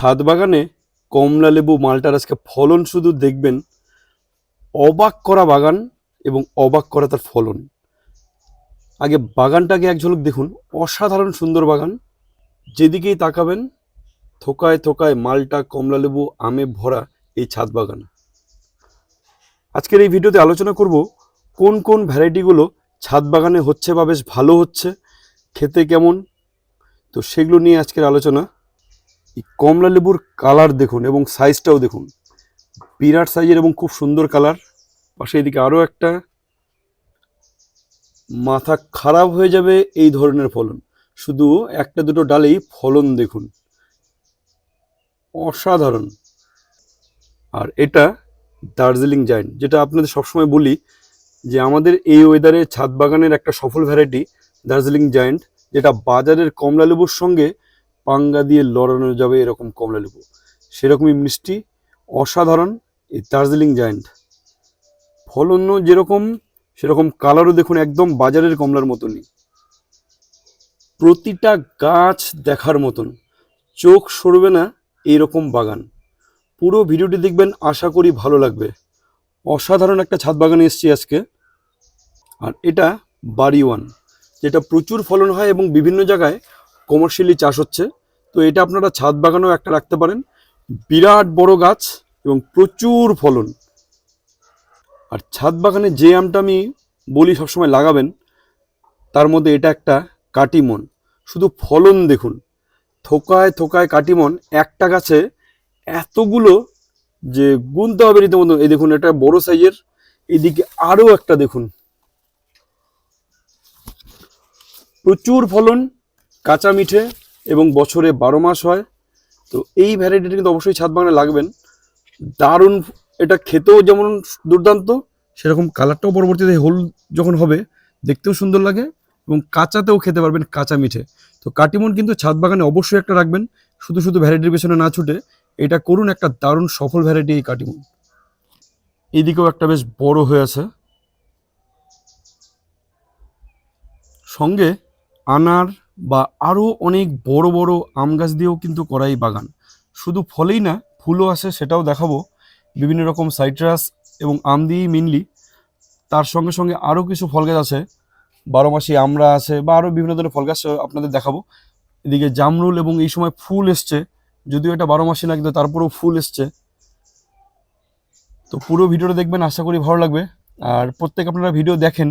ছাদ বাগানে কমলা লেবু মালটার আজকে ফলন শুধু দেখবেন, অবাক করা বাগান এবং অবাক করা তার ফলন। আগে বাগানটাকে এক ঝলক দেখুন, অসাধারণ সুন্দর বাগান। যেদিকেই তাকাবেন, থোকায় থোকায় মালটা, কমলা লেবু, আমে ভরা এই ছাদ বাগান আজকের এই ভিডিওতে আলোচনা করব, কোন কোন ভ্যারাইটিগুলো ছাদ বাগানে হচ্ছে বা বেশ ভালো হচ্ছে, খেতে কেমন, তো সেগুলো নিয়ে আজকের আলোচনা। এই কমলা লেবুর কালার দেখুন এবং সাইজটাও দেখুন। বিরাট সাইজের এবং খুব সুন্দর কালার। পাশে এদিকে আরও একটা। মাথা খারাপ হয়ে যাবে এই ধরনের ফলন। শুধু একটা দুটো ডালেই ফলন দেখুন। অসাধারণ। আর এটা দার্জিলিং জায়েন্ট যেটা আপনাদের সবসময় বলি যে আমাদের এই ওয়েদারে ছাদ বাগানের একটা সফল ভ্যারাইটি দার্জিলিং জায়েন্ট যেটা বাজারের কমলা লেবুর সঙ্গে পাঙ্গা দিয়ে লড়ানো যাবে এরকম কমলা লেবু সেরকমই মিষ্টি, অসাধারণ, এই দার্জিলিং জায়েন্ট। ফলনও যেরকম, সেরকম কালারও দেখুন একদম বাজারের কমলার মতনই। প্রতিটা গাছ দেখার মতন। চোখ সরবে না এইরকম বাগান। পুরো ভিডিওটি দেখবেন, আশা করি ভালো লাগবে। অসাধারণ একটা ছাদ বাগানে এসেছি আজকে। আর এটা বাড়ি ওয়ান, যেটা প্রচুর ফলন হয় এবং বিভিন্ন জায়গায় কমার্শিয়ালি চাষ হচ্ছে। তো এটা আপনারা ছাদ বাগানেও একটা রাখতে পারেন। বিরাট বড় গাছ এবং প্রচুর ফলন। আর ছাদ বাগানে যে আমটা আমি বলি সবসময় লাগাবেন, তার মধ্যে এটা একটা কাটিমন। শুধু ফলন দেখুন, থোকায় থোকায় কাটিমন, একটা গাছে এতগুলো যে গুনতে হবে রীতিমতো। এই দেখুন, এটা বড় সাইজের, এদিকে আরও একটা দেখুন। প্রচুর ফলন, কাঁচা মিঠে এবং বছরে বারো মাস হয়। তো এই ভ্যারাইটিটা কিন্তু অবশ্যই ছাদ বাগানে লাগবেন। দারুণ এটা খেতেও যেমন দুর্দান্ত, সেরকম কালারটাও পরবর্তীতে হলুদ যখন হবে, দেখতেও সুন্দর লাগে এবং কাঁচাতেও খেতে পারবেন কাঁচা মিঠে। তো কাটিমন কিন্তু ছাদ বাগানে অবশ্যই একটা রাখবেন, শুধু শুধু ভ্যারাইটির পেছনে না ছুটে। এটা করুন একটা দারুণ সফল ভ্যারাইটি এই কাটিমন। এইদিকেও একটা বেশ বড় হয়ে আছে। সঙ্গে আনার বা আরও অনেক বড় বড় আম গাছ দিয়েও কিন্তু করা এই বাগান। শুধু ফলেই না, ফুলও আসে সেটাও দেখাবো। বিভিন্ন রকম সাইট্রাস এবং আম দিয়েই মেনলি তার সঙ্গে সঙ্গে আরও কিছু ফল গাছ আছে। বারো মাসি আমরা আছে বা আরও বিভিন্ন ধরনের ফল গাছ আপনাদের দেখাবো। এদিকে জামরুল এবং এই সময় ফুল এসছে। যদিও এটা বারো মাসে না, কিন্তু তারপরেও ফুল এসছে। তো পুরো ভিডিওটা দেখবেন, আশা করি ভালো লাগবে। আর প্রত্যেক আপনারা ভিডিও দেখেন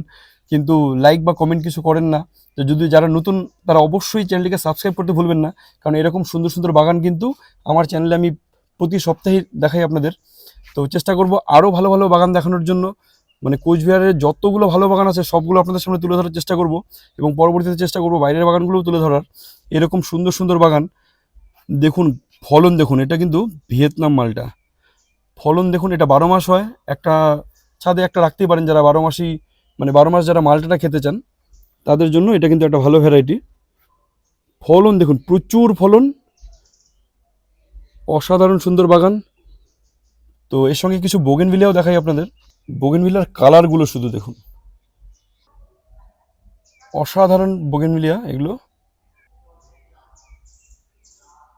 কিন্তু লাইক বা কমেন্ট কিছু করেন না। তো যদি যারা নতুন, তারা অবশ্যই চ্যানেলটিকে সাবস্ক্রাইব করতে ভুলবেন না। কারণ এরকম সুন্দর সুন্দর বাগান কিন্তু আমার চ্যানেলে আমি প্রতি সপ্তাহে দেখাই আপনাদের। তো চেষ্টা করব আরও ভালো ভালো বাগান দেখানোর জন্য। মানে কোচবিহারের যতগুলো ভালো বাগান আছে, সবগুলো আপনাদের সামনে তুলে ধরার চেষ্টা করব। এবং পরবর্তীতে চেষ্টা করব বাইরের বাগানগুলোও তুলে ধরার। এরকম সুন্দর সুন্দর বাগান। দেখুন, ফলন দেখুন, এটা কিন্তু ভিয়েতনাম মালটা। ফলন দেখুন, এটা বারো মাস হয়। একটা ছাদে একটা রাখতেই পারেন, যারা বারো মাসই মানে বারো মাস যারা মালটাটা খেতে চান, তাদের জন্য এটা কিন্তু একটা ভালো ভ্যারাইটি ফলন দেখুন, প্রচুর ফলন, অসাধারণ সুন্দর বাগান। তো এর সঙ্গে কিছু বোগেনভিলিয়াও দেখাই আপনাদের। বোগেনভিলিয়ার কালারগুলো শুধু দেখুন। অসাধারণ বোগেনভিলিয়া এগুলো।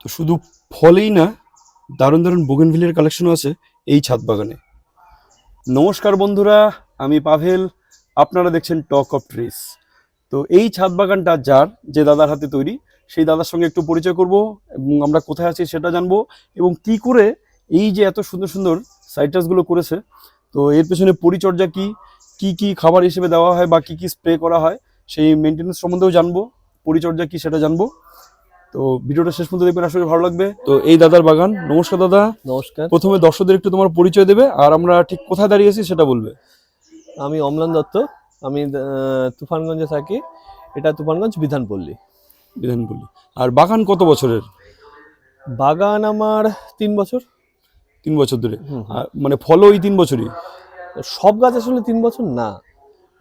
তো শুধু ফলেই না, দারুণ দারুণ বোগেনভিলিয়ার কালেকশনও আছে এই ছাদ বাগানে। নমস্কার বন্ধুরা, আমি পাভেল। আপনারা দেখছেন টক অফ ট্রিস তো এই ছাদ বাগানটা যার যে দাদার হাতে তৈরি সেই দাদার সঙ্গে একটু পরিচয় করব এবং আমরা কোথায় আছি সেটা জানব এবং কি করে এই যে এত সুন্দর সুন্দর সাইট্রাসগুলো করেছে তো এর পেছনে পরিচর্যা কি কি কি খাবার হিসেবে দেওয়া হয় বা কি কি স্প্রে করা হয় সেই মেনটেন্যান্স সম্বন্ধেও জানব পরিচর্যা কি সেটা জানব। তো ভিডিওটা শেষ পর্যন্ত দেখবেন আসলে ভালো লাগবে। তো এই দাদার বাগান নমস্কার দাদা। নমস্কার। প্রথমে দর্শকদের একটু তোমার পরিচয় দেবে আর আমরা ঠিক কোথায় দাঁড়িয়েছি সেটা বলবে। আমি অম্লান দত্ত আমি তুফানগঞ্জে থাকি। এটা তুফানগঞ্জ বিধানপল্লী। বিধানপল্লী। আর বাগান কত বছরের? বাগান আমার তিন বছর। তিন বছর ধরে। মানে ফলও ওই তিন বছরই? সব গাছ আসলে তিন বছর না।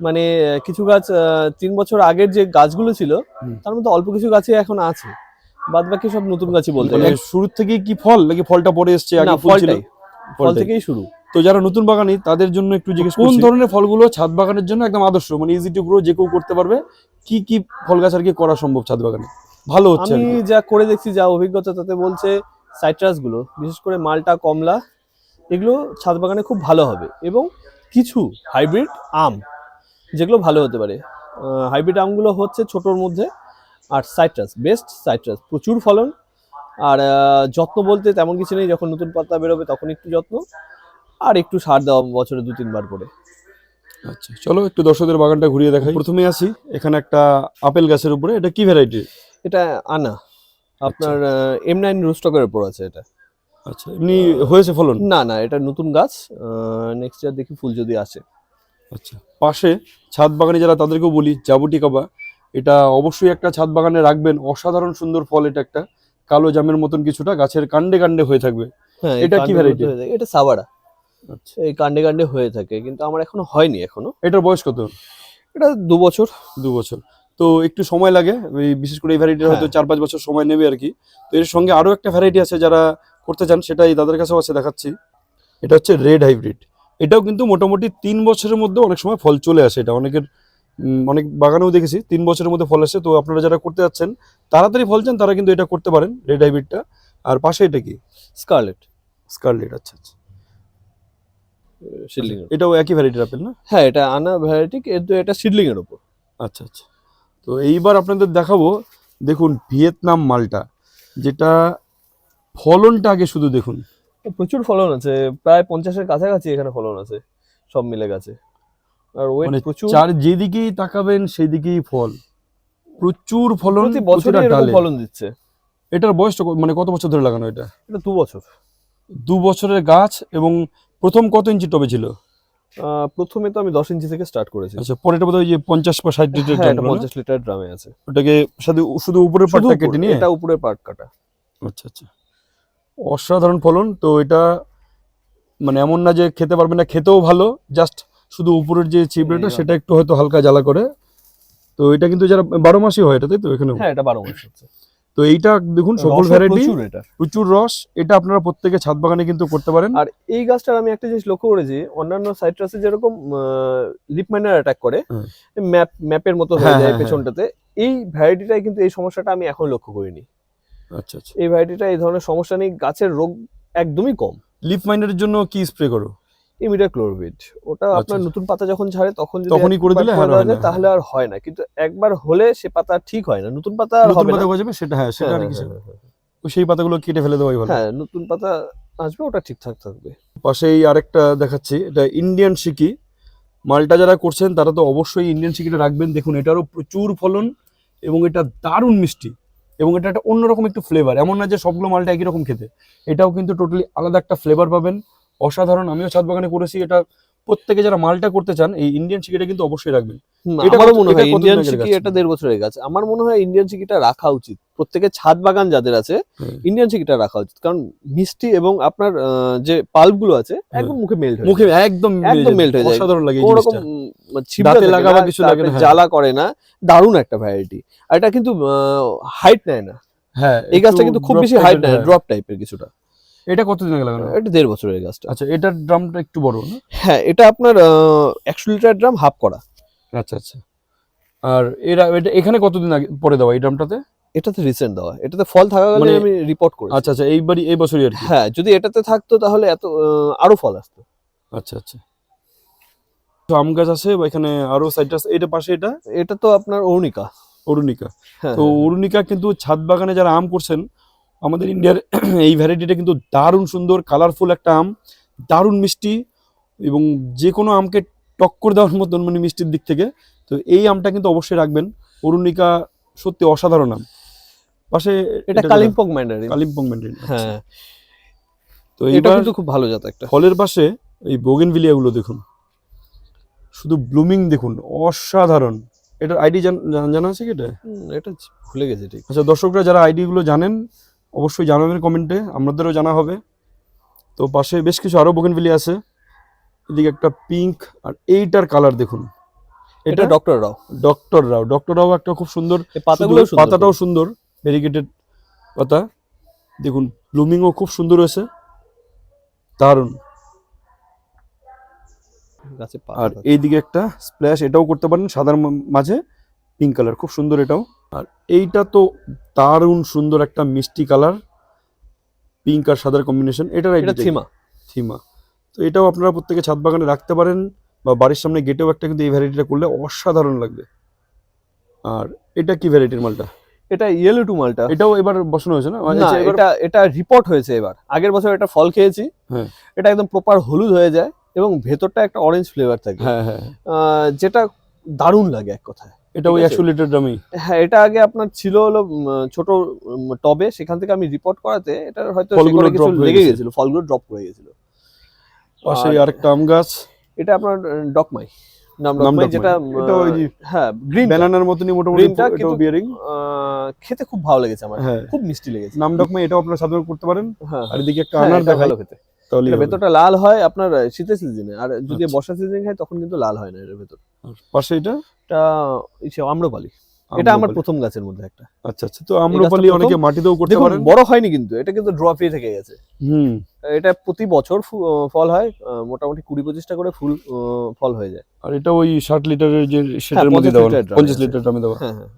মানে কিছু গাছ তিন বছর আগের যে গাছগুলো ছিল। তার মধ্যে অল্প কিছু গাছই এখন আছে। বাদ বাকি সব নতুন গাছই বলতে মানে। শুরুর থেকে কি ফল নাকি ফলটা পরে এসছে ফল থেকেই শুরু। তো যারা নতুন বাগানি তাদের জন্য একটু জিজ্ঞেস কোন ধরনের ফলগুলো ছাদ বাগানের জন্য একদম আদর্শ? মানে ইজি টু গ্রো যে কেউ করতে পারবে কি কি ফল গাছ আর কি করা সম্ভব ছাদ বাগানে? ভালো হচ্ছে আমি যা করে দেখছি যা অভিজ্ঞতা তাতে বলছে সাইট্রাসগুলো বিশেষ করে মালটা কমলা এগুলো ছাদ বাগানে খুব ভালো হবে। এবং কিছু হাইব্রিড আম যেগুলো ভালো হতে পারে। হাইব্রিড আমগুলো হচ্ছে ছোটোর মধ্যে আর সাইট্রাস বেস্ট সাইট্রাস। প্রচুর ফলন আর যত্ন বলতে তেমন কিছু নেই যখন নতুন পাতা বেরোবে তখন একটু যত্ন। আর একটু সার দেওয়া বছরে দু তিনবার করে। আচ্ছা চলো একটু দর্শকদের বাগানটা ঘুরিয়ে দেখাই। প্রথমে আসি এখানে একটা আপেল গাছের উপরে এটা কি ভ্যারাইটি এটা আনা আপনার এম নাইন রুস্টকের উপর আছে এটা। আচ্ছা এমনি হয়েছে ফলন? না না এটা নতুন গাছ নেক্সট ইয়ার দেখি ফুল যদি আসে। আচ্ছা পাশে ছাদ বাগানে যারা তাদেরকেও বলি জাবুটি কাবা এটা অবশ্যই একটা ছাদ বাগানে রাখবেন। অসাধারণ সুন্দর ফল এটা একটা। কালো জামের মতন কিছুটা গাছের কাণ্ডে কাণ্ডে হয়ে থাকবে। হ্যাঁ এটা কি variety? এটা সাবাড়া এই কাণ্ডে কাণ্ডে হয়ে থাকে কিন্তু আমার এখনও হয়নি এখনও। এটার বয়স কত? এটা দু বছর। দু বছর। তো একটু সময় লাগে বিশেষ করে এই ভ্যারাইটির হয়তো হ্যাঁ। চার পাঁচ বছর সময় নেবে আর কি। তো এর সঙ্গে আরও একটা ভ্যারাইটি আছে যারা করতে চান সেটাই তাদের কাছেও আছে দেখাচ্ছি। এটা হচ্ছে রেড হাইব্রিড এটাও কিন্তু মোটামুটি তিন বছরের মধ্যে অনেক সময় ফল চলে আসে। এটা অনেকের অনেক বাগানেও দেখেছি তিন বছরের মধ্যে ফল আসে। তো আপনারা যারা করতে যাচ্ছেন তাড়াতাড়ি ফল চান তারা কিন্তু এটা করতে পারেন রেড হাইব্রিডটা আর পাশে এটা কি? স্কারলেট স্কারলেট আচ্ছা আচ্ছা। সিডলিং এটাও একই ভ্যারাইটির আপেল না? হ্যাঁ এটা আনা ভ্যারাইটি কিন্তু এটা সিডলিং এর উপর। আচ্ছা আচ্ছা। তো এইবার আপনাদের দেখাবো দেখুন ভিয়েতনাম মালটা যেটা ফলনটা আগে শুধু দেখুন। প্রচুর ফলন আছে প্রায় পঞ্চাশের কাছাকাছি এখানে ফলন আছে সব মিলে গেছে। আর ওয়েট মানে প্রচুর চার যেদিকেই তাকাবেন সেদিকেই ফল। প্রচুর ফলন প্রতি ডালে। ফলন দিচ্ছে। এটার বয়সটা ক- মানে কত বছর ধরে লাগানো এটা? এটা দু বছর। দু বছরের গাছ এবং প্রথম কত ইঞ্চি টবে ছিল? প্রথমে তো আমি দশ ইঞ্চি থেকে স্টার্ট করেছি। আচ্ছা পরেটা বোধহয় যে পঞ্চাশ বা ষাট লিটার হ্যাঁ ড্রাম পঞ্চাশ লিটার ড্রামে আছে। ওটাকে শুধু শুধু উপরের পাটটা কেটে নিয়ে? এটা উপরে পার্ট কাটা। আচ্ছা আচ্ছা। অসাধারণ ফলন তো এটা মানে এমন না যে খেতে পারবে না খেতেও ভালো জাস্ট শুধু উপরের যে চিবড়েটা সেটা একটু হয়তো হালকা জ্বালা করে। তো এটা কিন্তু যারা বারো মাসই হয় এটা তাই তো? এখানে হ্যাঁ এটা বারো মাস হচ্ছে। তো এইটা দেখুন সকল ভ্যারাইটি প্রচুর রস এটা আপনারা প্রত্যেকে ছাদ বাগানে কিন্তু করতে পারেন। আর এই গাছটার আমি একটা জিনিস লক্ষ্য করেছি অন্যান্য সাইট্রাসে যেরকম লিপ মাইনার অ্যাটাক করে ম্যাপ ম্যাপের মতো হয়ে হ্যাঁ, যায় হ্যাঁ, পেছনটাতে এই ভ্যারাইটিটাই কিন্তু এই সমস্যাটা আমি এখন লক্ষ্য করিনি। আচ্ছা আচ্ছা। এই ভ্যারাইটিটা এই ধরনের সমস্যা নেই গাছের রোগ একদমই কম। লিফ মাইনারের জন্য কি স্প্রে করো? ইমিডিয়েট ক্লোরোভিড ওটা আচ্ছা, আপনার আচ্ছা। নতুন পাতা যখন ঝাড়ে তখন যদি তখনই করে দিলে। তাহলে আর হয় না। কিন্তু একবার হলে সে পাতা ঠিক হয় না। নতুন পাতা আর নতুন হবে না। পাতা গজাবে সেটা হ্যাঁ সেটা আর হ্যাঁ, কিছু হ্যাঁ, হ্যাঁ, তো সেই পাতাগুলো কেটে ফেলে দেওয়াই ভালো। হ্যাঁ নতুন পাতা আসবে ওটা ঠিকঠাক থাকবে। পাশেই আরেকটা দেখাচ্ছি এটা ইন্ডিয়ান সিকি। মালটা যারা করছেন তারা তো অবশ্যই ইন্ডিয়ান সিকিটা রাখবেন। দেখুন এটারও প্রচুর ফলন এবং এটা দারুণ মিষ্টি এবং এটা একটা অন্যরকম একটু ফ্লেভার এমন না যে সবগুলো মালটা একই রকম খেতে। এটাও কিন্তু টোটালি আলাদা একটা ফ্লেভার পাবেন। অসাধারণ আমিও ছাদ বাগানে করেছি। এটা প্রত্যেকে যারা মালটা করতে চান এই ইন্ডিয়ান সিকিটা কিন্তু অবশ্যই রাখবেন। এটা আমারও মনে হয় ইন্ডিয়ান সিকি? এটা দেড় বছরের গাছ। আমার মনে হয় ইন্ডিয়ান সিকিটা রাখা উচিত। প্রত্যেকের ছাদ বাগান যাদের আছে। ইন্ডিয়ান সিকিটা রাখা উচিত। কারণ মিষ্টি এবং আপনার যে পাল্পগুলো আছে একদম মুখে মেল্ট মুখে একদম একদম melt হয়ে যায়। অসাধারণ লাগে ওরকম থাকে লাগা বা কিছু লাগে না, হ্যাঁ। জ্বালা করে না দারুণ একটা ভ্যারাইটি আর এটা কিন্তু হাইট নেয় না। হ্যাঁ এই গাছটা কিন্তু খুব বেশি হাইট নেয় হ্যাঁ। ড্রপ টাইপের কিছুটা। এটা কতদিন আগে লাগানো? এটা দেড় বছরের গাছটা আচ্ছা এটার ড্রামটা একটু বড় না? হ্যাঁ এটা আপনার একশো লিটার ড্রাম হাফ করা। আচ্ছা আচ্ছা। আর এরা এটা এখানে কতদিন আগে পরে দেওয়া এই ড্রামটাতে এটাতে রিসেন্ট দেওয়া। এটাতে ফল থাকাকালীন মানে- আমি রিপোর্ট করি আচ্ছা আচ্ছা এইবারই এই বছরই আর হ্যাঁ যদি এটাতে থাকতো তাহলে এত আরও ফল আসতো। আচ্ছা আচ্ছা। তো আম গাছ আছে বা এখানে আরও সাইট্রাস এটা পাশে এটা? এটা তো আপনার অরুণিকা। অরুণিকা। হ্যাঁ তো অরুণিকা কিন্তু ছাদ বাগানে যারা আম করছেন আমাদের ইন্ডিয়ার এই ভ্যারাইটিটা কিন্তু দারুণ সুন্দর কালারফুল একটা আম দারুণ মিষ্টি এবং যে কোনো আমকে টক্কর দেওয়ার মতন মানে মিষ্টির দিক থেকে। তো এই আমটা কিন্তু অবশ্যই রাখবেন। অরুণিকা সত্যি অসাধারণ আম। পাশে এটা কালিম্পং ম্যান্ডারিন কালিম্পং মেন্ডেন হ্যাঁ। তো এটা কিন্তু খুব ভালো জাত একটা। ফলের পাশে এই বোগেনভিলিয়াগুলো দেখুন। শুধু ব্লুমিং দেখুন অসাধারণ। এটার আইডি জানা আছে কি এটা? এটা ভুলে গেছে ঠিক। আচ্ছা দর্শকরা যারা আইডিগুলো জানেন অবশ্যই জানাবেন কমেন্টে আমাদেরও জানা হবে। তো পাশে বেশ কিছু আরও বোগেনভিলি আছে। এদিকে একটা পিঙ্ক আর এইটার কালার দেখুন। এটা doctor Rao. Doctor Rao. Doctor Rao একটা খুব সুন্দর পাতাগুলো পাতাটাও সুন্দর ভেরিগেটেড পাতা। দেখুন ব্লুমিংও খুব সুন্দর হয়েছে। দারুণ। আর এইদিকে একটা স্প্ল্যাশ এটাও করতে পারেন সাদার মাঝে। পিঙ্ক কালার খুব সুন্দর এটাও। আর এইটা তো দারুণ সুন্দর একটা মিষ্টি কালার পিঙ্ক আর সাদার কম্বিনেশন এটার এটা থিমা। থিমা। তো এটাও আপনারা প্রত্যেকে ছাদ বাগানে রাখতে পারেন বা বাড়ির সামনে গেটেও একটা কিন্তু এই ভ্যারাইটিটা করলে অসাধারণ লাগবে। আর এটা কি ভ্যারাইটির মালটা? এটা ইয়েলো টু মালটা। এটাও এবার বসানো হয়েছে না? আচ্ছা, এটা এটা রিপোর্ট হয়েছে এবার। আগের বছর এটা ফল খেয়েছি। হ্যাঁ। এটা একদম প্রপার হলুদ হয়ে যায় এবং ভেতরটা একটা অরেঞ্জ ফ্লেভার থাকে। হ্যাঁ হ্যাঁ। আহ, যেটা দারুণ লাগে এক কথায়। এটা ওই একশো লিটার ড্রামেই হ্যাঁ এটা আগে আপনার ছিল হলো ছোট টবে সেখান থেকে আমি রিপোর্ট করাতে এটা হয়তো ফলগুলো কিছু লেগে গেছিল ফলগুলো ড্রপ করে গেছিল। পাশে আর- আরেকটা আম গাছ। এটা আপনার ডকমাই। যেটা হ্যাঁ গ্রিন ব্যানানার মতনই মোটামুটি এটাও বিয়ারিং খেতে খুব ভালো লেগেছে আমার। হ্যাঁ। খুব মিষ্টি লেগেছে। নাম ডকমাই এটাও আপনারা সাধারণ করতে পারেন। হ্যাঁ। আর এদিকে একটা হ্যাঁ, আনার ভালো খেতে। তাহলে ভেতরটা লাল হয় আপনার শীতের সিজনে। আর যদি আচ্ছা। বর্ষা সিজনে খাই তখন কিন্তু লাল হয় না এর ভেতর। পাশে এটা? এটা ইসে আম্রপালি। এটা আমার প্রথম গাছের মধ্যে একটা। আচ্ছা আচ্ছা। তো আম্রপালি অনেকে মাটিতেও করতে পারেন। বড় হয়নি কিন্তু এটা কিন্তু ড্রপই থেকে গেছে। হুম। এটা প্রতি বছর ফল হয় মোটামুটি কুড়ি পঁচিশটা করে ফুল ফল হয়ে যায়। আর এটা ওই ষাট লিটারের যে সেটার মধ্যে দেওয়া পঞ্চাশ লিটার ড্রামে দেওয়া। হ্যাঁ হ্যাঁ।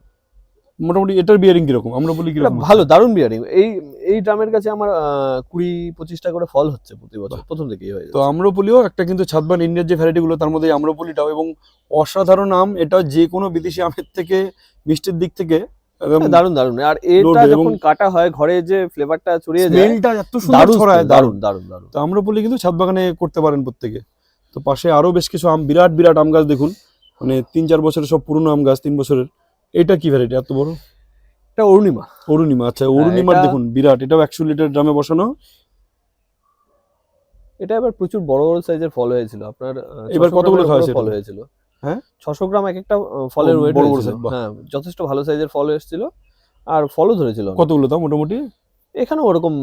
মোটামুটি এটার বিয়ারিং কীরকম? আম্রপালি এটা কীরকম ভালো দারুণ বিয়ারিং এই এই ড্রামের কাছে আমার কুড়ি পঁচিশটা করে ফল হচ্ছে প্রতি বছর প্রথম থেকেই হয়ে তো আম্রপলিও একটা কিন্তু ছাদবান ইন্ডিয়ার যে ভ্যারাইটি গুলো তার মধ্যে আম্রপলিটাও এবং অসাধারণ আম এটা যে কোনো বিদেশি আমের থেকে মিষ্টির দিক থেকে একদম দারুণ দারুণ। আর এটা যখন কাটা হয় ঘরে যে ফ্লেভারটা ছড়িয়ে যায় স্মেলটা এত সুন্দর ছড়ায় দারুণ দারুণ দারুণ। তো আম্রপলি কিন্তু ছাদ বাগানে করতে পারেন প্রত্যেকে। তো পাশে আরও বেশ কিছু আম বিরাট বিরাট আম গাছ দেখুন। মানে তিন চার বছরের সব পুরনো আম গাছ তিন বছরের। এটা কি ভ্যারাইটি এত বড়? এটা অরুণিমা। অরুণিমা আচ্ছা অরুণিমার দেখুন বিরাট। এটাও একশো লিটার ড্রামে বসানো। এটা এবার প্রচুর বড় বড় সাইজের ফল হয়েছিল। আপনার এবার কতগুলো ফল হয়েছিল। হ্যাঁ? ছশো গ্রাম এক একটা ফলের ওয়েট বড় বড় হ্যাঁ যথেষ্ট ভালো সাইজের ফল এসেছিল। আর ফলও ধরেছিল কতগুলো তাও মোটামুটি? এখানে ওরকম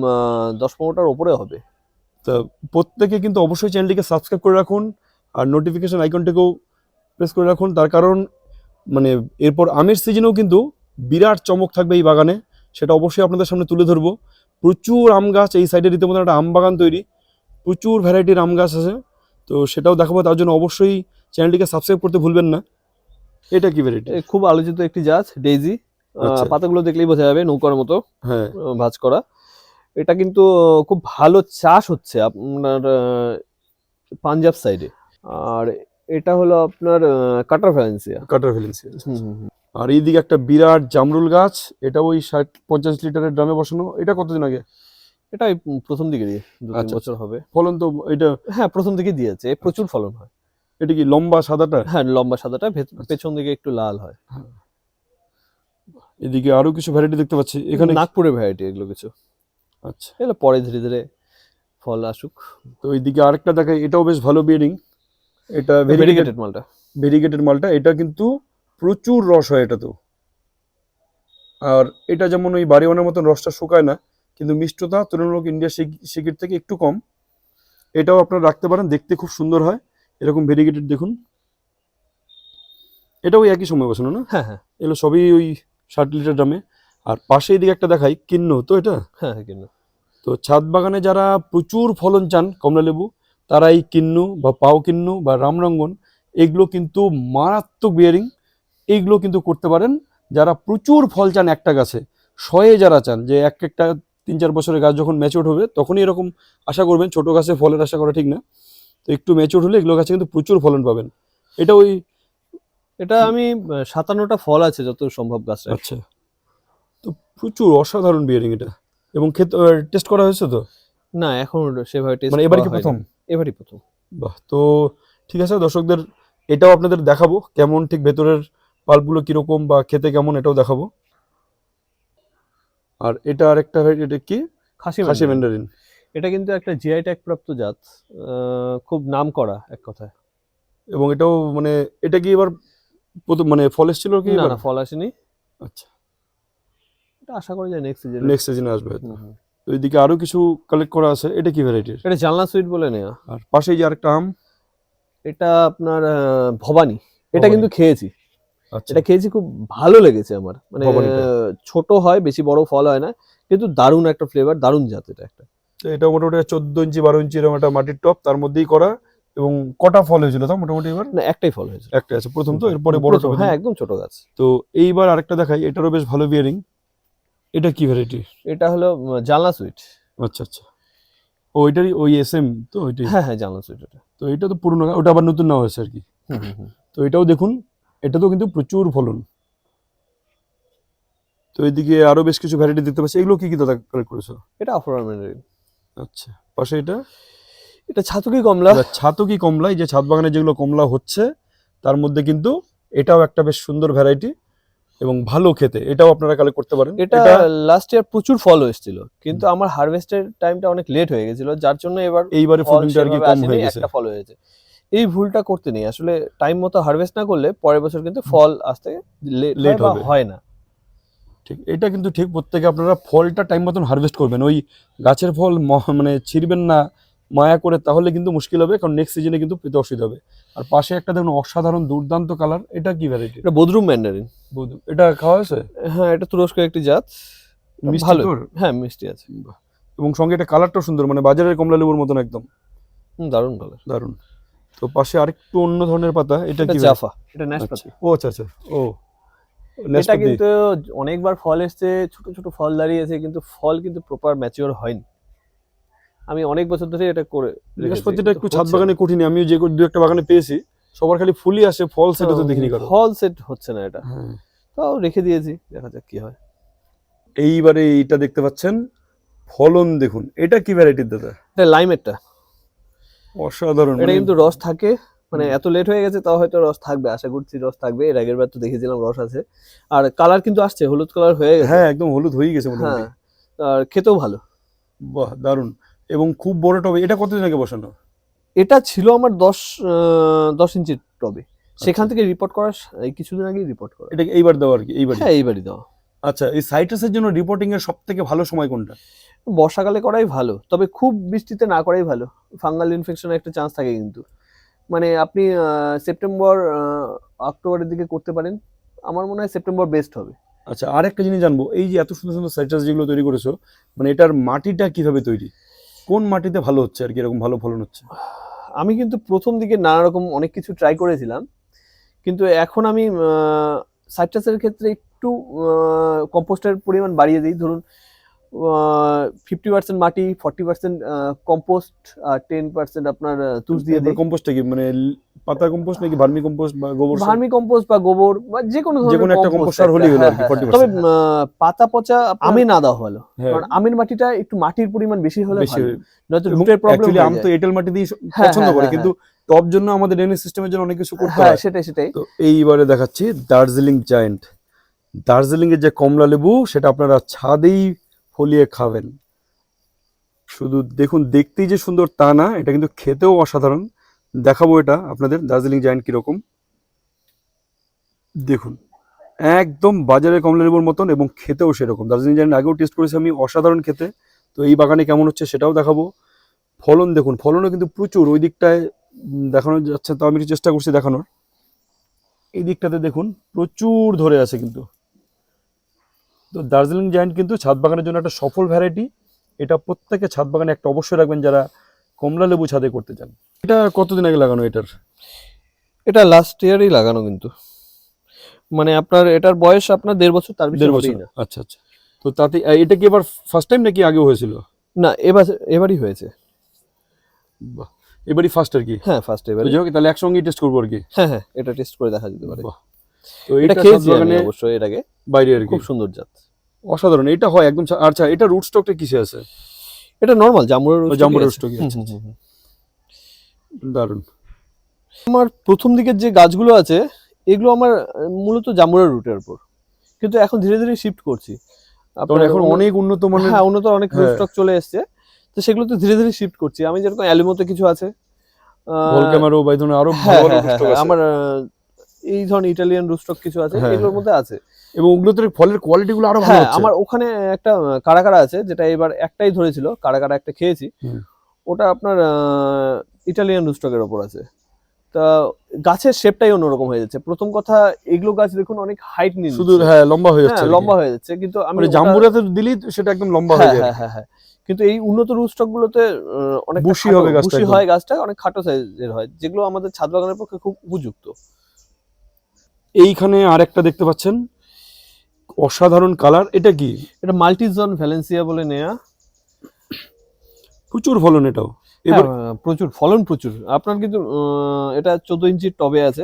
দশ পনেরোটার উপরে হবে। তা প্রত্যেকে কিন্তু অবশ্যই চ্যানেলটিকে সাবস্ক্রাইব করে রাখুন। আর নোটিফিকেশন আইকনটিকেও প্রেস করে রাখুন। তার কারণ মানে এরপর আমের সিজনেও কিন্তু বিরাট চমক থাকবে এই বাগানে। সেটা অবশ্যই আপনাদের সামনে তুলে ধরবো। প্রচুর আম গাছ এই সাইডে রীতিমতো একটা আম বাগান তৈরি। প্রচুর ভ্যারাইটির আম গাছ আছে। তো সেটাও দেখাবো তার জন্য অবশ্যই চ্যানেলটিকে সাবস্ক্রাইব করতে ভুলবেন না। এটা কি ভ্যারাইটি খুব আলোচিত একটি জাত ডেইজি আচ্ছা। পাতাগুলো দেখলেই বোঝা যাবে নৌকার মতো হ্যাঁ। ভাঁজ করা। এটা কিন্তু খুব ভালো চাষ হচ্ছে আপনার পাঞ্জাব সাইডে আর এটা হলো আপনার কাটার ফ্যালেন্সিয়া কাটার ভ্যালেন্সি আর এইদিকে একটা বিরাট জামরুল গাছ এটা ওই ষাট পঞ্চাশ লিটারের ড্রামে বসানো। এটা কতদিন আগে? এটা প্রথম দিকে দিয়ে দু তিন আচ্ছা, বছর হবে। ফলন তো এটা হ্যাঁ প্রথম দিকে দিয়েছে প্রচুর ফলন হয়। এটা কি লম্বা সাদাটা? হ্যাঁ লম্বা সাদাটা আচ্ছা। পেছন দিকে একটু লাল হয়। এদিকে আরও কিছু ভ্যারাইটি দেখতে পাচ্ছি। এখানে নাগপুরের ভ্যারাইটি এগুলো কিছু। আচ্ছা। এগুলো পরে ধীরে ধীরে ফল আসুক। তো এইদিকে আরেকটা দেখাই এটাও বেশ ভালো বিয়ারিং এটা ভেরিগেটেড মালটা ভেরিগেটেড মালটা এটা কিন্তু প্রচুর রস হয় এটা তো আর এটা যেমন ওই বাড়িওয়ানের মতন রসটা শুকায় না কিন্তু মিষ্টতা তুলনামূলক ইন্ডিয়া সিকিট থেকে একটু কম। এটাও আপনারা রাখতে পারেন দেখতে খুব সুন্দর হয়। এরকম ভেরিগেটেড দেখুন। এটাও ওই একই সময় বসানো না? হ্যাঁ হ্যাঁ। এগুলো সবই ওই ষাট লিটার দামে। আর পাশে এদিকে একটা দেখাই কিন্ন তো এটা? হ্যাঁ হ্যাঁ কিন্তু তো ছাদ বাগানে যারা প্রচুর ফলন চান কমলা লেবু তারা এই কিন্নু বা পাও কিন্নু বা রামরঙ্গন এগুলো কিন্তু মারাত্মক বিয়ারিং এইগুলো কিন্তু করতে পারেন যারা প্রচুর ফল চান একটা গাছে শয়ে যারা চান যে এক একটা তিন চার বছরের গাছ যখন ম্যাচিওর হবে তখনই এরকম আশা করবেন ছোট গাছে ফলের আশা করা ঠিক না। তো একটু ম্যাচিওর হলে এগুলো গাছে কিন্তু প্রচুর ফলন পাবেন। এটা ওই এটা আমি সাতান্নটা ফল আছে যত সম্ভব গাছটা আচ্ছা। তো প্রচুর অসাধারণ বিয়ারিং এটা। এবং খেতে টেস্ট করা হয়েছে তো? না এখন সেভাবে টেস্ট মানে এবারই কি প্রথম? এবারই প্রথম। বাহ তো ঠিক আছে দর্শকদের এটাও আপনাদের দেখাবো কেমন ঠিক ভেতরের পাল্পগুলো কীরকম বা খেতে কেমন এটাও দেখাবো। আর এটা আরেকটা variety, এটা কি? খাসি খাসি ম্যান্ডারিন। এটা কিন্তু একটা জিআই ট্যাগ প্রাপ্ত জাত খুব নাম করা এক কথায়। এবং এটাও মানে এটা কি এবার প্রথম মানে ফল এসেছিল কি না না ফল আসেনি। আচ্ছা। এটা আশা করা যায় নেক্সট সিজন নেক্সট সিজনে আসবে। তো এইদিকে আরও কিছু কালেক্ট করা আছে। এটা কি ভ্যারাইটির এটা জানলা সুইট বলে নেওয়া আর পাশেই যে আরেকটা আম? এটা আপনার ভবানী। এটা কিন্তু খেয়েছি। আচ্ছা। এটা খেয়েছি খুব ভালো লেগেছে আমার। মানে ছোট হয় বেশি বড় ফল হয় না কিন্তু দারুণ একটা ফ্লেভার দারুণ জাত এটা একটা। তো এটা মোটামুটি চোদ্দ ইঞ্চি বারো ইঞ্চি এরকম একটা মাটির টপ তার মধ্যেই করা এবং কটা ফল হয়েছিল তো মোটামুটি এবার? না একটাই ফল হয়েছে একটাই আছে। প্রথম তো এরপরে বড় হ্যাঁ একদম ছোট গাছ। তো এইবার আরেকটা দেখাই এটারও বেশ ভালো বিয়ারিং এটা কি ভ্যারাইটি এটা হলো জানলা সুইট আচ্ছা আচ্ছা। ও ওইটারই ওই এস এম তো ওইটাই? হ্যাঁ হ্যাঁ জানলা সুইট সেটা তো এটা তো পুরোনো ওটা আবার নতুন নেওয়া হয়েছে আর কি। তো এটাও দেখুন এটা তো কিন্তু প্রচুর ফলন। তো এদিকে আরও বেশ কিছু ভ্যারাইটি দেখতে পাচ্ছি। এগুলো কি কি দাদা কালেক্ট করেছ? এটা ম্যান্ডারিন আচ্ছা পাশে এটা? এটা ছাতুকি কমলা। ছাতকি কমলা এই যে ছাদ বাগানে যেগুলো কমলা হচ্ছে তার মধ্যে কিন্তু এটাও একটা বেশ সুন্দর ভ্যারাইটি এবং ভালো খেতে এটাও আপনারা কালেক্ট করতে পারেন। এটা লাস্ট ইয়ার প্রচুর ফল হয়েছিল কিন্তু আমার হারভেস্টের টাইমটা অনেক লেট হয়ে গেছিল যার জন্য এবার এইবারে ফল আর কি কম হয়ে গেছে। একটা ফল হয়েছে। এই ভুলটা করতে নেই আসলে টাইম মতো হারভেস্ট না করলে পরের বছর কিন্তু ফল আসতে লেট হবে। হয় না। ঠিক এটা কিন্তু ঠিক প্রত্যেকে আপনারা ফলটা টাইম মতন হারভেস্ট করবেন ওই গাছের ফল মানে ছিঁড়বেন না মায়া করে তাহলে কিন্তু মুশকিল হবে কারণ নেক্সট সিজনে কিন্তু পেতে অসুবিধা হবে। আর পাশে একটা দেখুন অসাধারণ দুর্দান্ত কালার এটা কি ভ্যারাইটি এটা বদরুম ম্যান্ডারিন বদরুম এটা খাওয়া হয়েছে? হ্যাঁ এটা তুরস্কের একটি জাত। ভালো। হ্যাঁ মিষ্টি আছে। এবং সঙ্গে এটা কালারটাও সুন্দর মানে বাজারের কমলা লেবুর মতন একদম। দারুণ কালার দারুণ। তো পাশে আরেকটু অন্য ধরনের পাতা এটা কি জাফা। এটা? ন্যাশপাতি আচ্ছা। ও আচ্ছা আচ্ছা। ও এটা কিন্তু অনেকবার ফল এসছে ছোট ছোট ফল দাঁড়িয়েছে কিন্তু ফল কিন্তু প্রপার ম্যাচিওর হয়নি। আমি অনেক বছর ধরে এটা করে নাশপাতিটা একটু ছাদ বাগানে কঠিন আমি যে দু একটা বাগানে পেয়েছি সবার খালি ফুলই আসে ফল সেটা তো দেখিনি ফল সেট হচ্ছে না এটা। হ্যাঁ। তাও রেখে দিয়েছি দেখা যাক কি হয়। এইবারে এইটা দেখতে পাচ্ছেন ফলন দেখুন। এটা কি ভ্যারাইটির দাদা? এটা লাইমেরটা অসাধারণ এটা মানে কিন্তু রস থাকে মানে এত লেট হয়ে গেছে তাও হয়তো রস থাকবে আশা করছি রস থাকবে। এর আগের বার তো দেখেছিলাম রস আছে। আর কালার কিন্তু আসছে হলুদ কালার হয়ে গেছে। হ্যাঁ একদম হলুদ হয়ে গেছে হ্যাঁ। আর খেতেও ভালো। বাহ দারুণ। এবং খুব বড় টবে এটা কতদিন আগে বসানো? এটা ছিল আমার দশ দশ ইঞ্চির টবে। আচ্ছা। সেখান থেকে রিপোর্ট করার কিছুদিন আগেই রিপোর্ট করা। এটা এইবার দেওয়া আর কি এইবার হ্যাঁ এইবারই দেওয়া আচ্ছা এই সাইট্রাসের জন্য রিপোর্টিং এর সব থেকে ভালো সময় কোনটা? বর্ষাকালে করাই ভালো তবে খুব বৃষ্টিতে না করাই ভালো। ফাঙ্গাল ইনফেকশনের একটা চান্স থাকে কিন্তু। মানে আপনি সেপ্টেম্বর অক্টোবরের দিকে করতে পারেন। আমার মনে হয় সেপ্টেম্বর বেস্ট হবে। আচ্ছা আর একটা জিনিস জানব। এই যে এত সুন্দর সুন্দর সাইট্রাস যেগুলো তৈরি করেছ মানে এটার মাটিটা কীভাবে তৈরি? কোন মাটিতে ভালো হচ্ছে আর কি? এরকম ভালো ফলন হচ্ছে? আমি কিন্তু প্রথম দিকে নানা রকম অনেক কিছু ট্রাই করেছিলাম। কিন্তু এখন আমি সাইট্রাসের ক্ষেত্রে একটু কম্পোস্টের পরিমাণ বাড়িয়ে দিই। ধরুন ফিফটি পার্সেন্ট মাটি ফর্টি পার্সেন্ট কম্পোস্ট আর টেন পার্সেন্ট আপনার তুষ দিয়ে দিই। কম্পোস্টটা কি? মানে পাতা কম্পোস্ট নাকি ভার্মি কম্পোস্ট বা গোবর? ভার্মি কম্পোস্ট বা গোবর বা যে কোনো যে কোনো একটা compost সার হলেই হলো আর কি, 40% তবে পাতা পচা আমি না দেওয়া ভালো হ্যাঁ, কারণ আমের মাটিটা একটু মাটির পরিমাণ বেশি হলে ভালো। নয়তো রুটের প্রবলেম actually আম তো এঁটেল মাটি দিয়ে হ্যাঁ, পছন্দ হ্যাঁ, করে হ্যাঁ, কিন্তু টপ জন্য আমাদের ড্রেনেজ সিস্টেমের জন্য অনেক কিছু করতে হ্যাঁ হয়। সেটাই সেটাই। তো এইবারে দেখাচ্ছি দার্জিলিং জায়েন্ট দার্জিলিং এর যে কমলা লেবু সেটা আপনারা ছাদেই ফলিয়ে খাবেন। শুধু দেখুন, দেখতেই যে সুন্দর তা না, এটা কিন্তু খেতেও অসাধারণ। দেখাবো এটা আপনাদের, দার্জিলিং জায়েন্ট কীরকম। দেখুন, একদম বাজারে কমলা লেবুর মতন এবং খেতেও সেরকম। দার্জিলিং জায়েন্ট আগেও টেস্ট করেছি আমি, অসাধারণ খেতে। তো এই বাগানে কেমন হচ্ছে সেটাও দেখাবো। ফলন দেখুন, ফলনও কিন্তু প্রচুর। ওই দিকটায় দেখানো যাচ্ছে, তো আমি চেষ্টা করছি দেখানোর। এই দিকটাতে দেখুন, প্রচুর ধরে আছে কিন্তু। তো দার্জিলিং জায়ান্ট কিন্তু ছাদ বাগানের জন্য একটা সফল ভ্যারাইটি এটা প্রত্যেকে ছাদ বাগানে একটা অবশ্যই রাখবেন যারা কমলা লেবু ছাদে করতে চান। এটা কতদিন আগে লাগানো এটার? এটা লাস্ট ইয়ারই লাগানো কিন্তু। মানে আপনার এটার বয়স আপনার দেড় বছর তার দেড় বছর। না। আচ্ছা আচ্ছা। তো তাতে এটা কি এবার ফার্স্ট টাইম নাকি আগেও হয়েছিল? না এবার এবারই হয়েছে। বাহ এবারই ফার্স্ট আর কি? হ্যাঁ ফার্স্ট এবারে তাহলে একসঙ্গেই টেস্ট করব আর কি। হ্যাঁ হ্যাঁ এটা টেস্ট করে দেখা যেতে পারে। বাহ। তো এটা খেয়েছি আমি অবশ্যই এর আগে বাইরে আর খুব সুন্দর জাত। অসাধারণ। এটা হয় একদম আচ্ছা এটা রুট স্টকটা কিসে আছে? এটা নর্মাল জাম্বুরের জাম্বুরের হুম। দারুণ। আমার প্রথম দিকের যে গাছগুলো আছে এগুলো আমার মূলত জাম্বুরের রুটের উপর। কিন্তু এখন ধীরে ধীরে শিফট করছি। আপনার এখন অনেক উন্নত মানের হ্যাঁ উন্নত অনেক হ্যাঁ। স্টক চলে এসছে। তো সেগুলো তো ধীরে ধীরে শিফট করছি। আমি যেরকম অ্যালুমোতে কিছু আছে বা আরও হ্যাঁ হ্যাঁ, হ্যাঁ, হ্যাঁ। আমার এই ধরনের ইটালিয়ান রুস্টক কিছু আছে হ্যাঁ, এগুলোর মধ্যে আছে। এবং ওগুলোতে ফলের কোয়ালিটি গুলো আরও ভালো হ্যাঁ আমার ওখানে একটা আহ, কারা কারা আছে যেটা এবার একটাই ধরেছিল কারা কারা একটা খেয়েছি ওটা আপনার ইটালিয়ান রুস্টকের ওপর আছে। তা গাছের শেপটাই অন্যরকম হয়ে যাচ্ছে। প্রথম কথা এগুলো গাছ দেখুন অনেক হাইট নিয়ে শুধু হ্যাঁ লম্বা হয়ে হ্যাঁ, যাচ্ছে লম্বা হয়ে যাচ্ছে কিন্তু আমি মানে জাম্বুরাতে দিলেই তো সেটা একদম লম্বা হয়ে যায়। হ্যাঁ হ্যাঁ হ্যাঁ। কিন্তু এই উন্নত রুস্টক গুলোতে অনেক বুশি হবে গাছটা বুশি হয় গাছটা অনেক খাটো সাইজের হয় যেগুলো আমাদের ছাদ বাগানের পক্ষে খুব উপযুক্ত। এইখানে আরেকটা দেখতে পাচ্ছেন। অসাধারণ কালার। এটা কি? এটা মাল্টিজন ভ্যালেন্সিয়া বলে নেয়া। প্রচুর ফলন এটাও। এবার হ্যাঁ, প্রচুর ফলন প্রচুর। আপনার কিন্তু এটা চোদ্দ ইঞ্চির টবে আছে।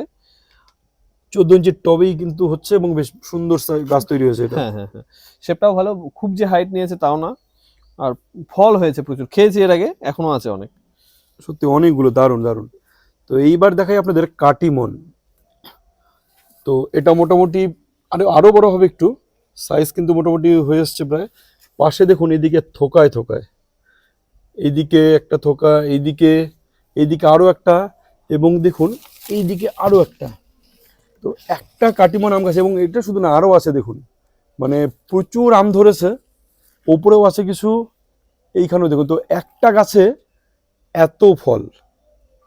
চোদ্দ ইঞ্চির টবেই কিন্তু হচ্ছে এবং বেশ সুন্দর গাছ তৈরি হয়েছে এটা। হ্যাঁ হ্যাঁ হ্যাঁ। শেপটাও ভালো। খুব যে হাইট নিয়েছে তাও না। আর ফল হয়েছে প্রচুর। খেয়েছি এর আগে এখনও আছে অনেক। সত্যি অনেকগুলো দারুণ দারুণ। তো এইবার দেখাই আপনাদের কাটিমন। তো এটা মোটামুটি আরও আরও বড় হবে একটু। সাইজ কিন্তু মোটামুটি হয়ে এসছে প্রায়। পাশে দেখুন, এদিকে থোকায় থোকায়। এইদিকে একটা থোকা, এইদিকে এইদিকে আরও একটা এবং দেখুন, এইদিকে আরও একটা। তো একটা কাটিমন আম গাছ এবং এটা শুধু না, আরও আছে দেখুন। মানে প্রচুর আম ধরেছে। ওপরেও আছে কিছু, এইখানেও দেখুন। তো একটা গাছে এত ফল।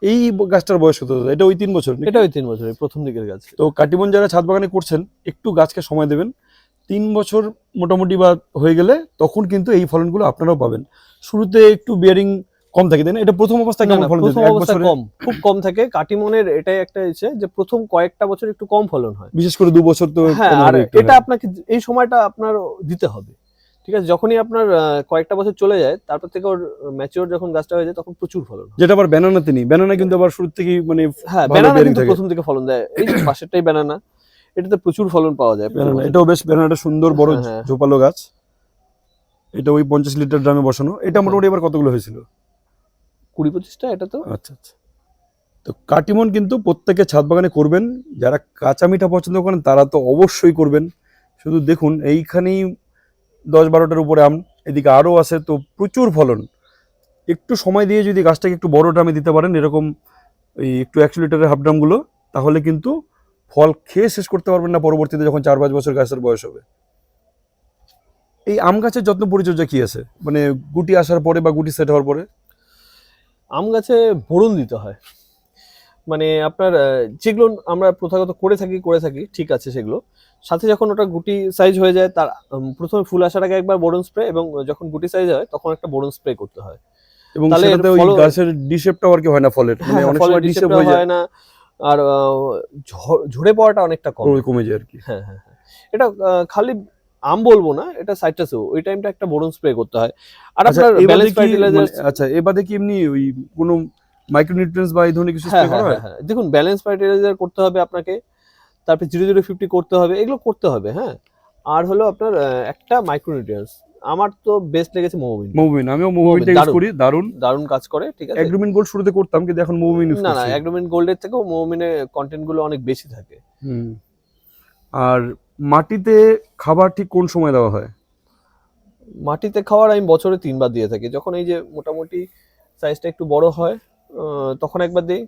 এই গাছটার বয়স কত? এটা ওই তিন বছর এটা ওই তিন বছরের প্রথম দিকের গাছ। তো কাটিমন যারা ছাদ বাগানে করছেন একটু গাছকে সময় দেবেন। তিন বছর মোটামুটি বা হয়ে গেলে তখন কিন্তু এই ফলনগুলো আপনারাও পাবেন। শুরুতে একটু বিয়ারিং কম থাকে তাই না? এটা প্রথম অবস্থায় কেমন ফলন প্রথম দিত? অবস্থায় কম খুব কম থাকে। কাটিমনের এটাই একটা ইচ্ছে যে প্রথম কয়েকটা বছর একটু কম ফলন হয়। বিশেষ করে দু বছর তো হ্যাঁ আর এটা হ্যাঁ। আপনাকে এই সময়টা আপনার দিতে হবে। ঠিক আছে যখনই আপনার কয়েকটা বছর চলে যায় তারপর থেকে ওর ম্যাচিওর যখন গাছটা হয়ে যায় তখন প্রচুর ফলন যেটা আবার ব্যানানাতে নেই ব্যানানা কিন্তু আবার শুরু থেকে মানে হ্যাঁ ব্যানানা কিন্তু প্রথম থেকে ফলন দেয়। এই যে পাশেরটাই ব্যানানা এটাতে প্রচুর ফলন পাওয়া যায়। এটাও বেশ ব্যানানাটা সুন্দর বড় হ্যাঁ, হ্যাঁ। ঝোপালো গাছ। এটা ওই পঞ্চাশ লিটার ড্রামে বসানো। এটা মোটামুটি এবার কতগুলো হয়েছিল? কুড়ি পঁচিশটা এটা তো। আচ্ছা আচ্ছা। তো কাটিমন কিন্তু প্রত্যেকে ছাদ বাগানে করবেন। যারা কাঁচা মিঠা পছন্দ করেন তারা তো অবশ্যই করবেন। শুধু দেখুন এইখানেই দশ বারোটার উপরে আম, এদিকে আরও আছে, তো প্রচুর ফলন। একটু সময় দিয়ে যদি গাছটাকে একটু বড় ড্রামে দিতে পারেন, এরকম এই একটু একশো লিটারের হাফ ড্রামগুলো, তাহলে কিন্তু ফল খেয়ে শেষ করতে পারবেন না পরবর্তীতে যখন চার পাঁচ বছর গাছের বয়স হবে। এই আম গাছের যত্ন পরিচর্যা কি আছে? মানে গুটি আসার পরে বা গুটি সেট হওয়ার পরে? আম গাছে বোরন দিতে হয়। মানে আপনার যেগুলো আমরা প্রথাগত করে থাকি করে থাকি, ঠিক আছে সেগুলো। সাথে যখন ওটা গুটি সাইজ হয়ে যায় তার প্রথমে ফুল আসার আগে একবার বোরন স্প্রে এবং যখন গুটি সাইজ হয় তখন একটা বোরন স্প্রে করতে হয়। এবং সেটাতে ওই গাছের ডিশেপটাও আর কি হয় না ফলের? মানে হ্যাঁ, অনেক সময় ডিশেপ হয়ে যায়। না আর ঝরে পড়াটা অনেকটা কম। কমে- যায় আর কি। হ্যাঁ হ্যাঁ হ্যাঁ। এটা খালি আম বলব না এটা সাইট্রাসও ওই টাইমটা একটা বোরন স্প্রে করতে হয়। আর আচ্ছা আপনার ব্যালেন্স কি ফার্টিলাইজার মানে- আচ্ছা এবারে কি এমনি ওই কোনো মাইক্রোনিউট্রিয়েন্টস বা এই ধরনের কিছু স্প্রে করা হ্যাঁ হ্যাঁ, হ্যাঁ। দেখুন ব্যালেন্স ফার্টিলাইজার করতে হবে আপনাকে। তারপর জিরো জিরো ফিফটি করতে হবে এগুলো করতে হবে হ্যাঁ। আর হলো আপনার একটা মাইক্রোনিউট্রিয়েন্টস আমার তো বেস্ট লেগেছে মোবিন মুভিন আমিও মুভিনটা ইউজ করি দারুণ দারুণ কাজ করে ঠিক আছে? অ্যাগ্রোমিন গোল্ড শুরুতে করতাম কিন্তু এখন মুভিন ইউজ না না অ্যাগ্রোমিন গোল্ডের থেকেও মোমিনের কন্টেন্টগুলো অনেক বেশি থাকে। হুম। আর মাটিতে খাবার ঠিক কোন সময় দেওয়া হয়? মাটিতে খাওয়ার আমি বছরে তিনবার দিয়ে থাকি। যখন এই যে মোটামুটি সাইজটা একটু বড় হয় তখন একবার দিই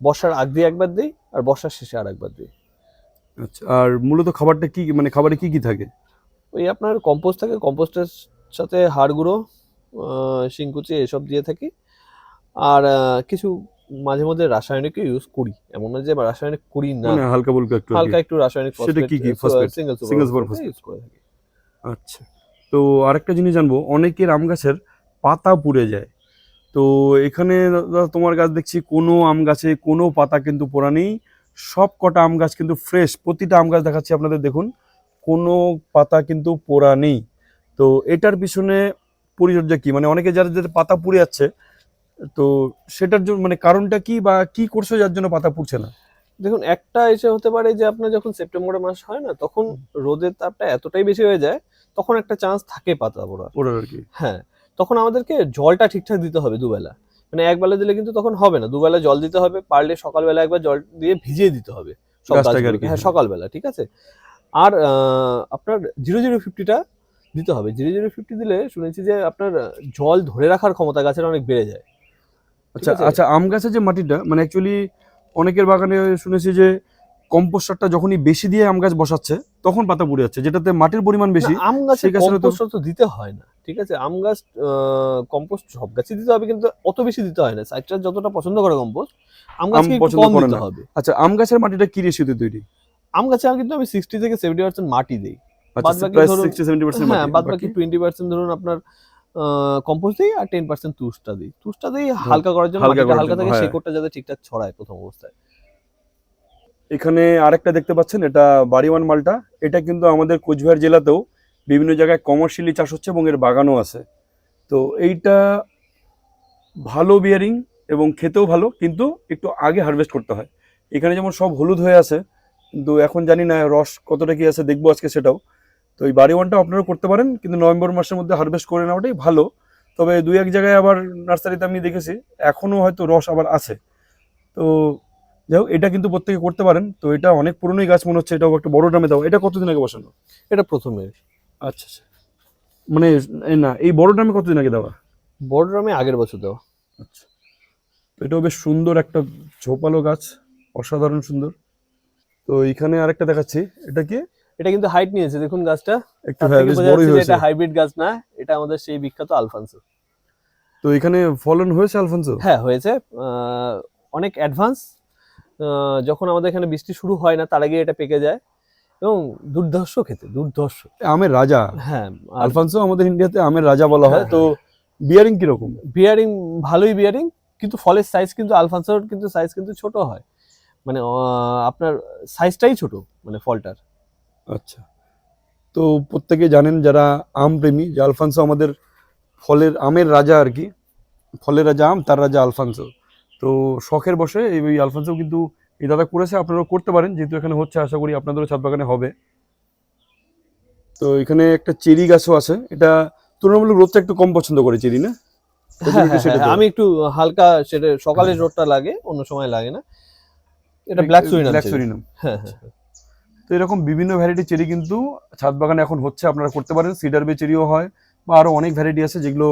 বর্ষার আগ দিয়ে একবার দিই আর বর্ষার শেষে আর একবার দিই। আচ্ছা আর মূলত খাবারটা কি মানে খাবারে কি কি থাকে ওই আপনার কম্পোস্ট থাকে কম্পোস্টের সাথে হাড় গুঁড়ো শিংকুচি এসব দিয়ে থাকি আর কিছু মাঝে মধ্যে রাসায়নিকও ইউজ করি এমন না যে রাসায়নিক করি না মানে হালকা বলকা একটু হালকা একটু রাসায়নিক সেটা কি কি? Phosphate? Single super phosphate? Use করে থাকি আচ্ছা তো আরেকটা জিনিস জানব অনেকের আম গাছের পাতা পুড়ে যায় তো এখানে তোমার গাছ দেখছি কোনো আম গাছে কোনো পাতা কিন্তু পোড়া নেই সব কটা আম গাছ কিন্তু ফ্রেশ প্রতিটা আম গাছ দেখাচ্ছি আপনাদের দেখুন। কোনো পাতা কিন্তু পোড়া নেই। তো এটার পিছনে পরিচর্যা কি? মানে অনেকে যারা যাদের পাতা পুড়ে যাচ্ছে তো সেটার জন্য মানে কারণটা কি বা কি করছ যার জন্য পাতা পুড়ছে না? দেখুন একটা এসে হতে পারে যে আপনার যখন সেপ্টেম্বরের মাস হয় না তখন রোদের তাপটা এতটাই বেশি হয়ে যায় তখন একটা চান্স থাকে পাতা পোড়া ওটার আর কি। হ্যাঁ তখন আমাদেরকে জলটা ঠিকঠাক দিতে হবে দুবেলা। মানে একবেলা দিলে কিন্তু তখন হবে না। দুবেলা জল দিতে হবে পারলে সকালবেলা একবার জল দিয়ে ভিজিয়ে দিতে হবে। হ্যাঁ। সকালবেলা ঠিক আছে? আর আপনার জিরো জিরো ফিফটিটা দিতে হবে। জিরো জিরো ফিফটি দিলে শুনেছি যে আপনার জল ধরে রাখার ক্ষমতা গাছের অনেক বেড়ে যায়। আচ্ছা আচ্ছা আম গাছের যে মাটিটা মানে অ্যাকচুয়ালি অনেকের বাগানে শুনেছি যে কম্পোস্টারটা যখনই বেশি দিয়ে আম গাছ বসাচ্ছে তখন পাতা পুড়ে যাচ্ছে যেটাতে মাটির পরিমাণ বেশি আম গাছে সেই গাছেরও তো- কম্পোস্ট তো দিতে হয় না। ঠিক আছে আম গাছ কম্পোস্ট সব গাছে দিতে হবে কিন্তু অত বেশি দিতে হয় না। সাইট্রাস যতটা পছন্দ করে কম্পোস্ট আম একটু কম দিতে হবে। আচ্ছা আম গাছের মাটিটা কি রেশিওতে তৈরি? আম গাছে আমি কিন্তু আমি সিক্সটি থেকে সেভেন্টি পার্সেন্ট মাটি দিই। আচ্ছা হ্যাঁ বাদ বাকি টোয়েন্টি পার্সেন্ট ধরুন আপনার কম্পোস্ট দিই আর টেন পার্সেন্ট তুষটা দিই। তুষটা দিই হালকা করার জন্য হালকা থাকে হ্যাঁ। শেকড়টা যাতে ঠিকঠাক ছড়ায় প্রথম অবস্থায়। এখানে আরেকটা দেখতে পাচ্ছেন এটা বাড়িওয়ান মালটা। এটা কিন্তু আমাদের কোচবিহার জেলাতেও বিভিন্ন জায়গায় কমার্শিয়ালি চাষ হচ্ছে এবং এর বাগানও আছে। তো এইটা ভালো বিয়ারিং এবং খেতেও ভালো, কিন্তু একটু আগে হারভেস্ট করতে হয়। এখানে যেমন সব হলুদ হয়ে আছে, কিন্তু এখন জানি না রস কতটা কি আছে, দেখব আজকে সেটাও। তো এই বাড়ি ওয়ানটা আপনারা করতে পারেন, কিন্তু নভেম্বর মাসের মধ্যে হারভেস্ট করে নেওয়াটাই ভালো। তবে দুই এক জায়গায় আবার নার্সারিতে আমি দেখেছি, এখনও হয়তো রস আবার আছে। তো যাই হোক, এটা কিন্তু প্রত্যেকে করতে পারেন। তো এটা অনেক পুরনোই গাছ মনে হচ্ছে, এটাও একটা বড় ড্রামে দাও। এটা কতদিন আগে বসানো? এটা প্রথমে আচ্ছা আচ্ছা। মানে না এই বড় ড্রামে কতদিন আগে দেওয়া? বড় ড্রামে আগের বছর দেওয়া। আচ্ছা। তো এটাও বেশ সুন্দর একটা ঝোপালো গাছ অসাধারণ সুন্দর। তো এইখানে আরেকটা দেখাচ্ছি এটা কি? এটা কিন্তু হাইট নিয়েছে দেখুন গাছটা। একটু হ্যাঁ বড়ই হয়েছে। এটা হাইব্রিড গাছ না এটা আমাদের সেই বিখ্যাত আলফানসো। তো এখানে ফলন হয়েছে আলফানসো? হ্যাঁ হয়েছে। অনেক অ্যাডভান্স যখন আমাদের এখানে বৃষ্টি শুরু হয় না তার আগে এটা পেকে যায়। এবং দুর্ধর্ষ খেতে দুর্ধর্ষ। আমের রাজা। হ্যাঁ আলফানসো আমাদের ইন্ডিয়াতে আমের রাজা বলা হয়। হ্যাঁ, তো বিয়ারিং কীরকম? বিয়ারিং ভালোই বিয়ারিং কিন্তু ফলের সাইজ কিন্তু আলফানসোর কিন্তু সাইজ কিন্তু ছোট হয়। মানে আপনার সাইজটাই ছোট মানে ফলটার। আচ্ছা। তো প্রত্যেকে জানেন যারা আম প্রেমী যে আলফানসো আমাদের ফলের আমের রাজা আর কি ফলের রাজা আম তার রাজা আলফানসো। তো শখের বসে এই আলফানসো কিন্তু এই দাদা করেছে আপনারাও করতে পারেন যেহেতু এখানে হচ্ছে আশা করি আপনাদেরও ছাদ বাগানে হবে। তো এখানে একটা চেরি গাছও আছে এটা তুলনামূলক রোদটা একটু কম পছন্দ করে চেরি না? হ্যাঁ, হ্যাঁ, হ্যাঁ। আমি একটু হালকা সেটা সকালে। রোদটা লাগে অন্য সময় লাগে না। এটা ব্ল্যাক সুইনাম ব্ল্যাক সুরিনাম হ্যাঁ হ্যাঁ তো এরকম বিভিন্ন ভ্যারাইটি চেরি কিন্তু ছাদ বাগানে এখন হচ্ছে আপনারা করতে পারেন। সিডার বে চেরিও হয় বা আরও অনেক ভ্যারাইটি আছে যেগুলো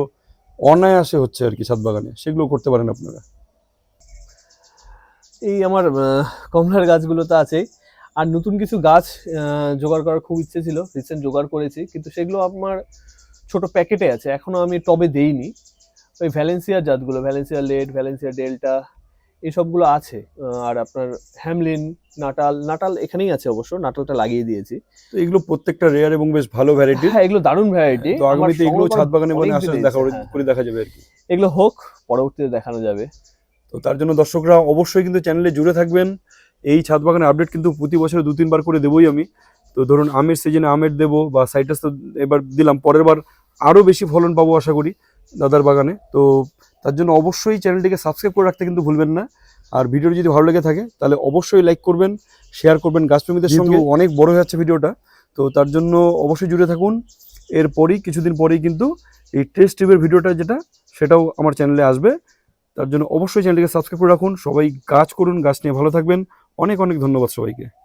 অনায়াসে হচ্ছে আর কি ছাদ বাগানে সেগুলো করতে পারেন আপনারা। এই আমার কমলার গাছগুলো তো আছেই। আর নতুন কিছু গাছ জোগাড় করার খুব ইচ্ছে ছিল রিসেন্ট জোগাড় করেছি কিন্তু সেগুলো আমার ছোট প্যাকেটে আছে এখনও আমি টবে দেইনি। ওই ভ্যালেন্সিয়ার জাতগুলো ভ্যালেন্সিয়া লেড ভ্যালেন্সিয়া ডেল্টা এইসবগুলো আছে আর আপনার হ্যামলিন নাটাল নাটাল এখানেই আছে অবশ্য নাটালটা লাগিয়ে দিয়েছি। তো এগুলো প্রত্যেকটা রেয়ার এবং বেশ ভালো ভ্যারাইটি হ্যাঁ এগুলো দারুণ ভ্যারাইটি তো আগামীতে এগুলো ছাদ বাগানে মানে আসলে দেখা হ্যাঁ, করে দেখা যাবে আর কি। এগুলো হোক পরবর্তীতে দেখানো যাবে। তো তার জন্য দর্শকরা অবশ্যই কিন্তু চ্যানেলে জুড়ে থাকবেন। এই ছাদ বাগানের আপডেট কিন্তু প্রতি বছরে দু তিনবার করে দেবই আমি। তো ধরুন আমের সিজনে আমের দেবো বা সাইটাস তো এবার দিলাম পরের বার আরও বেশি ফলন পাবো আশা করি দাদার বাগানে। তো তার জন্য অবশ্যই চ্যানেলটিকে সাবস্ক্রাইব করে রাখতে কিন্তু ভুলবেন না। আর ভিডিওটি যদি ভালো লেগে থাকে তাহলে অবশ্যই লাইক করবেন শেয়ার করবেন গাছপ্রেমীদের সঙ্গে। অনেক বড় হয়ে যাচ্ছে ভিডিওটা তো তার জন্য অবশ্যই জুড়ে থাকুন। এরপরই কিছুদিন পরেই কিন্তু এই টেস্ট টিউবের ভিডিওটা যেটা সেটাও আমার চ্যানেলে আসবে। তার জন্য অবশ্যই চ্যানেলটিকে সাবস্ক্রাইব করে রাখুন। সবাই গাছ করুন, গাছ নিয়ে ভালো থাকবেন। অনেক অনেক ধন্যবাদ সবাইকে।